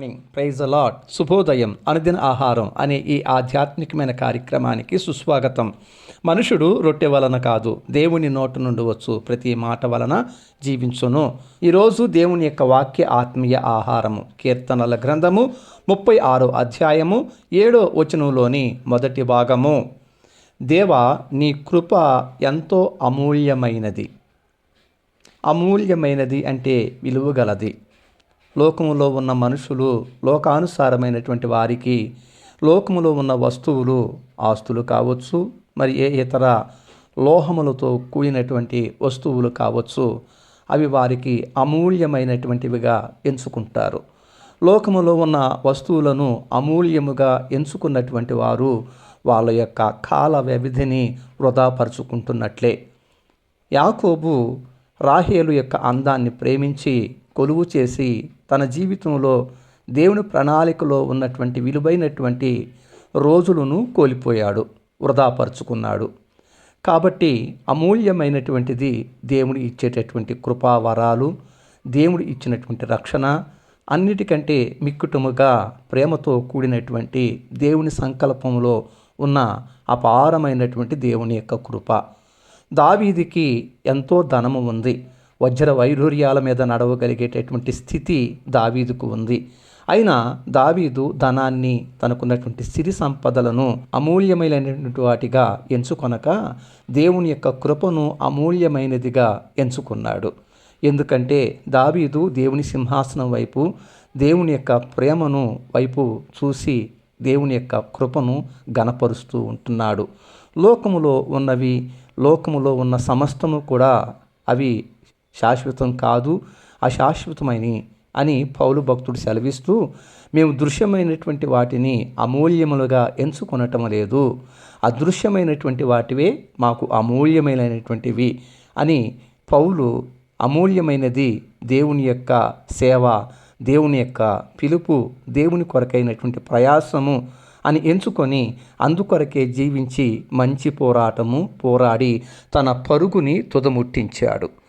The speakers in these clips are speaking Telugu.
మార్నింగ్ ప్రైజ్ అలాట్ శుభోదయం. అనుదిన ఆహారం అనే ఈ ఆధ్యాత్మికమైన కార్యక్రమానికి సుస్వాగతం. మనుషుడు రొట్టె వలన కాదు దేవుని నోటు నుండి వచ్చు. ప్రతి మాట వలన జీవించును. ఈరోజు దేవుని యొక్క వాక్య ఆత్మీయ ఆహారము. కీర్తనల గ్రంథము ముప్పై ఆరో అధ్యాయము ఏడో వచనంలోని మొదటి భాగము. దేవా నీ కృప ఎంతో అమూల్యమైనది. అమూల్యమైనది అంటే విలువగలది. లోకములో ఉన్న మనుషులు లోకానుసారమైనటువంటి వారికి లోకములో ఉన్న వస్తువులు ఆస్తులు కావచ్చు మరి ఏ ఇతర లోహములతో కూడినటువంటి వస్తువులు కావచ్చు అవి వారికి అమూల్యమైనటువంటివిగా ఎంచుకుంటారు. లోకములో ఉన్న వస్తువులను అమూల్యముగా ఎంచుకున్నటువంటి వారు వాళ్ళ యొక్క కాల వ్యవధిని వృధాపరుచుకుంటున్నట్లే. యాకోబు రాహేలు యొక్క అందాన్ని ప్రేమించి కొలువు చేసి తన జీవితంలో దేవుని ప్రణాళికలో ఉన్నటువంటి విలువైనటువంటి రోజులను కోల్పోయాడు వృధాపరుచుకున్నాడు. కాబట్టి అమూల్యమైనటువంటిది దేవుడు ఇచ్చేటటువంటి కృపావరాలు దేవుడు ఇచ్చినటువంటి రక్షణ అన్నిటికంటే మిక్కుటముగా ప్రేమతో కూడినటువంటి దేవుని సంకల్పంలో ఉన్న అపారమైనటువంటి దేవుని యొక్క కృప. దావీదికి ఎంతో ధనము ఉంది. వజ్ర వైఢూర్యాల మీద నడవగలిగేటటువంటి స్థితి దావీదుకు ఉంది. అయినా దావీదు ధనాన్ని తనకున్నటువంటి సిరి సంపదలను అమూల్యమైనటువంటి వాటిగా ఎంచుకొనక దేవుని యొక్క కృపను అమూల్యమైనదిగా ఎంచుకున్నాడు. ఎందుకంటే దావీదు దేవుని సింహాసనం వైపు దేవుని యొక్క ప్రేమను వైపు చూసి దేవుని యొక్క కృపను గనపరుస్తూ ఉంటున్నాడు. లోకములో ఉన్నవి లోకములో ఉన్న సమస్తము కూడా అవి శాశ్వతం కాదు అశాశ్వతమైన అని పౌలు భక్తుడు సెలవిస్తూ మేము దృశ్యమైనటువంటి వాటిని అమూల్యములుగా ఎంచుకొనటం లేదు. అదృశ్యమైనటువంటి వాటివే మాకు అమూల్యమైనటువంటివి అని పౌలు అమూల్యమైనది దేవుని యొక్క సేవ దేవుని యొక్క పిలుపు దేవుని కొరకైనటువంటి ప్రయాసము అని ఎంచుకొని అందుకొరకే జీవించి మంచి పోరాటము పోరాడి తన పరుగుని తుదముట్టించాడు.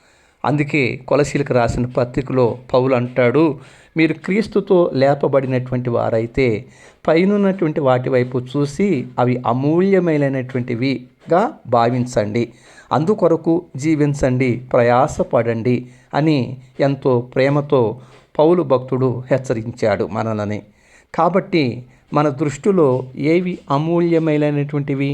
అందుకే కొలసీలకు రాసిన పత్రికలో పౌలు అంటాడు మీరు క్రీస్తుతో లేపబడినటువంటి వారైతే పైనున్నటువంటి వాటి వైపు చూసి అవి అమూల్యమైనటువంటివిగా భావించండి. అందుకొరకు జీవించండి ప్రయాసపడండి అని ఎంతో ప్రేమతో పౌలు భక్తుడు హెచ్చరించాడు మనలని. కాబట్టి మన దృష్టిలో ఏవి అమూల్యమైనటువంటివి?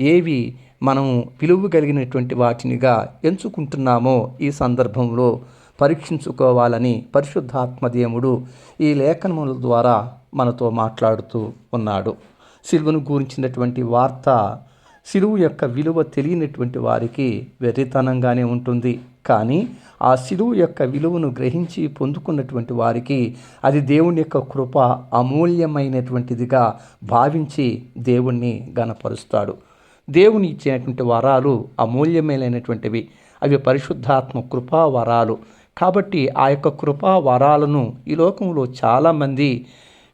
ఏవి మనం విలువ కలిగినటువంటి వాటినిగా ఎంచుకుంటున్నామో ఈ సందర్భంలో పరీక్షించుకోవాలని పరిశుద్ధాత్మ దేవుడు ఈ లేఖనముల ద్వారా మనతో మాట్లాడుతూ ఉన్నాడు. సిలువను గురించినటువంటి వార్త సిలువు యొక్క విలువ తెలియనటువంటి వారికి వెర్రితనంగానే ఉంటుంది. కానీ ఆ సిలువు యొక్క విలువను గ్రహించి పొందుకున్నటువంటి వారికి అది దేవుని యొక్క కృప అమూల్యమైనటువంటిదిగా భావించి దేవుణ్ణి గనపరుస్తాడు దేవుని ఇచ్చినటువంటి వరాలు అమూల్యమైనటువంటివి. అవి పరిశుద్ధాత్మ కృపా వరాలు. కాబట్టి ఆ యొక్క కృపా వరాలను ఈ లోకంలో చాలామంది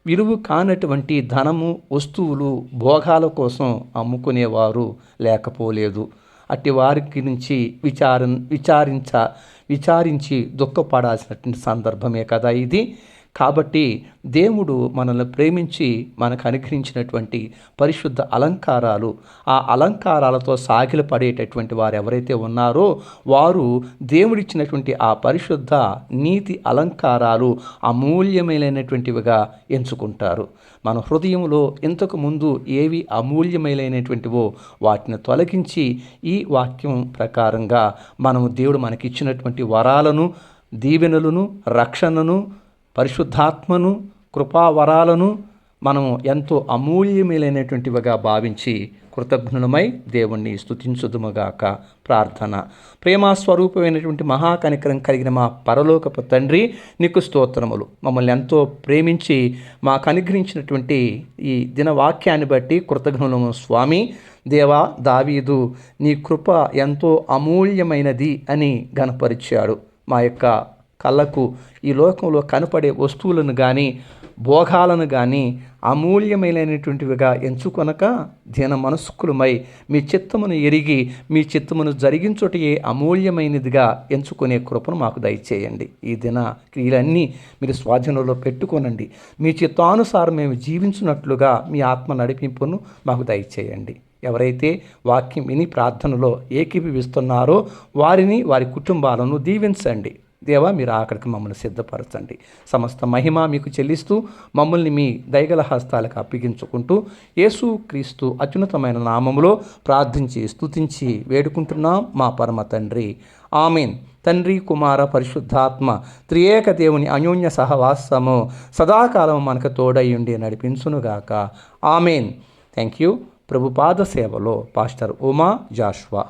విలువ కానటువంటి ధనము వస్తువులు భోగాల కోసం అమ్ముకునేవారు లేకపోలేదు. అట్టి వారికి నుంచి విచార విచారించ విచారించి దుఃఖపడాల్సినటువంటి సందర్భమే కదా ఇది. కాబట్టి దేవుడు మనల్ని ప్రేమించి మనకు అనుగ్రహించినటువంటి పరిశుద్ధ అలంకారాలు ఆ అలంకారాలతో సాగిల పడేటటువంటి వారు ఎవరైతే ఉన్నారో వారు దేవుడిచ్చినటువంటి ఆ పరిశుద్ధ నీతి అలంకారాలు అమూల్యమైనటువంటివిగా ఎంచుకుంటారు. మన హృదయంలో ఇంతకు ముందు ఏవి అమూల్యమైనటువంటివో వాటిని తొలగించి ఈ వాక్యం ప్రకారంగా మనము దేవుడు మనకిచ్చినటువంటి వరాలను దీవెనలను రక్షణను పరిశుద్ధాత్మను కృపావరాలను మనము ఎంతో అమూల్యమైనటువంటివిగా భావించి కృతజ్ఞులమై దేవుణ్ణి స్తుతించుదుముగాక ప్రార్థన. ప్రేమ స్వరూపమైనటువంటి మహాకనికరం కలిగిన మా పరలోకపు తండ్రి నీకు స్తోత్రములు. మమ్మల్ని ఎంతో ప్రేమించి మాకు అనుగ్రహించినటువంటి ఈ దినవాక్యాన్ని బట్టి కృతజ్ఞులము స్వామి. దేవా దావీదు నీ కృప ఎంతో అమూల్యమైనది అని గనపరిచాడు మా యొక్క కళ్ళకు ఈ లోకంలో కనపడే వస్తువులను కానీ భోగాలను కానీ అమూల్యమైనటువంటివిగా ఎంచుకొనక దీన మనస్కులమై మీ చిత్తమును ఎరిగి మీ చిత్తమును జరిగించుటయే అమూల్యమైనదిగా ఎంచుకునే కృపను మాకు దయచేయండి. ఈ దిన క్రియలన్నీ మీరు స్వాధీనంలో పెట్టుకోనండి. మీ చిత్తానుసారం మేము జీవించినట్లుగా మీ ఆత్మ నడిపింపును మాకు దయచేయండి. ఎవరైతే వాక్యం విని ప్రార్థనలో ఏకీభవిస్తున్నారో వారిని వారి కుటుంబాలను దీవించండి. దేవా మీరు అక్కడికి మమ్మల్ని సిద్ధపరచండి. సమస్త మహిమ మీకు చెల్లిస్తూ మమ్మల్ని మీ దయగల హస్తాలకు అప్పగించుకుంటూ యేసు క్రీస్తు అత్యున్నతమైన నామములో ప్రార్థించి స్తుతించి వేడుకుంటున్నాం మా పరమ తండ్రి. ఆమెన్. తండ్రి కుమార పరిశుద్ధాత్మ త్రియేక దేవుని అన్యోన్య సహవాసము సదాకాలం మనకు తోడయ్యుండి నడిపించునుగాక. ఆమెన్. థ్యాంక్ యూ ప్రభుపాద సేవలో పాస్టర్ ఉమా జాష్వా.